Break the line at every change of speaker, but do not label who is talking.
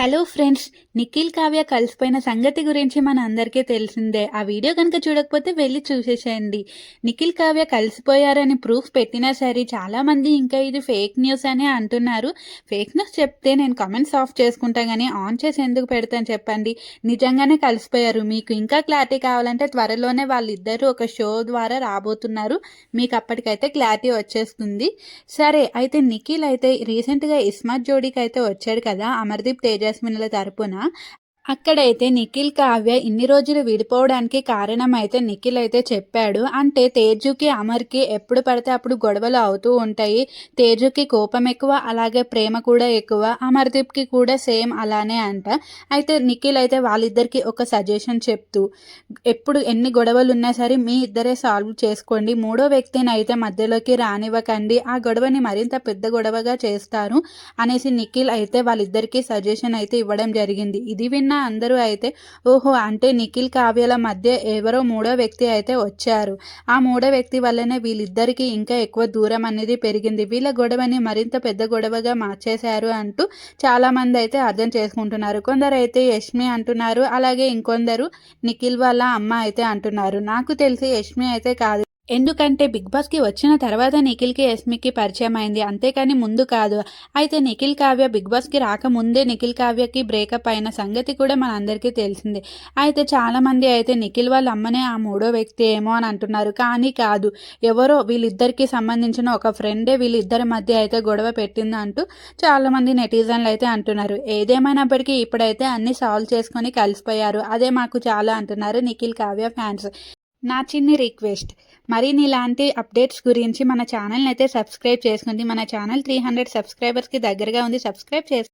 Hello friends Nikhil Kavya కలిసిపోయిన సంగతి గురించి మన అందరికీ తెలిసిందే. ఆ వీడియో కనుక చూడకపోతే వెళ్ళి చూసేసేయండి. నిఖిల్ కావ్య కలిసిపోయారని ప్రూఫ్ పెట్టినా సరే చాలామంది ఇంకా ఇది ఫేక్ న్యూస్ అని అంటున్నారు. ఫేక్ న్యూస్ చెప్తే నేను కమెంట్స్ ఆఫ్ చేసుకుంటా కానీ ఆన్ చేసి ఎందుకు పెడతాను చెప్పండి. నిజంగానే కలిసిపోయారు. మీకు ఇంకా క్లారిటీ కావాలంటే త్వరలోనే వాళ్ళిద్దరూ ఒక షో ద్వారా రాబోతున్నారు. మీకు అప్పటికైతే క్లారిటీ వచ్చేస్తుంది. సరే అయితే నిఖిల్ అయితే రీసెంట్గా ఇస్మాత్ జోడీకి అయితే వచ్చాడు కదా అమర్దీప్ తేజస్వినుల తరపున అక్కడైతే నిఖిల్ కావ్య ఇన్ని రోజులు విడిపోవడానికి కారణం అయితే నిఖిల్ అయితే చెప్పాడు. అంటే తేజుకి అమర్కి ఎప్పుడు పడితే అప్పుడు గొడవలు అవుతూ ఉంటాయి. తేజుకి కోపం ఎక్కువ అలాగే ప్రేమ కూడా ఎక్కువ అమర్దీప్కి కూడా సేమ్ అలానే అంట. అయితే నిఖిల్ అయితే వాళ్ళిద్దరికి ఒక సజెషన్ చెప్తూ ఎప్పుడు ఎన్ని గొడవలు ఉన్నా సరే మీ ఇద్దరే సాల్వ్ చేసుకోండి. మూడో వ్యక్తిని అయితే మధ్యలోకి రానివ్వకండి. ఆ గొడవని మరింత పెద్ద గొడవగా చేస్తారు అనేసి నిఖిల్ అయితే వాళ్ళిద్దరికీ సజెషన్ అయితే ఇవ్వడం జరిగింది. ఇది విన్న అందరూ అయితే ఓహో అంటే నిఖిల్ కావ్యల మధ్య ఎవరో మూడో వ్యక్తి అయితే వచ్చారు. ఆ మూడో వ్యక్తి వల్లనే వీళ్ళిద్దరికీ ఇంకా ఎక్కువ దూరం అనేది పెరిగింది. వీళ్ళ గొడవని మరింత పెద్ద గొడవగా మార్చేశారు అంటూ చాలామంది అయితే అర్థం చేసుకుంటున్నారు. కొందరు అయితే యష్మి అంటున్నారు అలాగే ఇంకొందరు నిఖిల్ వాళ్ళ అమ్మ అయితే అంటున్నారు. నాకు తెలిసి యష్మి అయితే కాదు. ఎందుకంటే బిగ్ బాస్కి వచ్చిన తర్వాత నిఖిల్కి యస్మికి పరిచయం అయింది. అంతేకాని ముందు కాదు. అయితే నిఖిల్ కావ్య బిగ్ బాస్కి రాకముందే నిఖిల్ కావ్యకి బ్రేకప్ అయిన సంగతి కూడా మనందరికీ తెలిసింది. అయితే చాలామంది అయితే నిఖిల్ వాళ్ళ అమ్మనే ఆ మూడో వ్యక్తి ఏమో అని అంటున్నారు. కానీ కాదు. ఎవరో వీళ్ళిద్దరికి సంబంధించిన ఒక ఫ్రెండే వీళ్ళిద్దరి మధ్య అయితే గొడవ పెట్టింది అంటూ చాలామంది నెటిజన్లు అయితే అంటున్నారు. ఏదేమైనప్పటికీ ఇప్పుడైతే అన్ని సాల్వ్ చేసుకొని కలిసిపోయారు. అదే మాకు చాలా అంటున్నారు నిఖిల్ కావ్య ఫ్యాన్స్ నా చిన్ని రిక్వెస్ట్. మరిన్ని ఇలాంటి అప్డేట్స్ గురించి మన ఛానల్ని అయితే సబ్స్క్రైబ్ చేసుకోండి మన ఛానల్ త్రీ హండ్రెడ్ సబ్స్క్రైబర్స్కి దగ్గరగా ఉంది. సబ్స్క్రైబ్ చేసి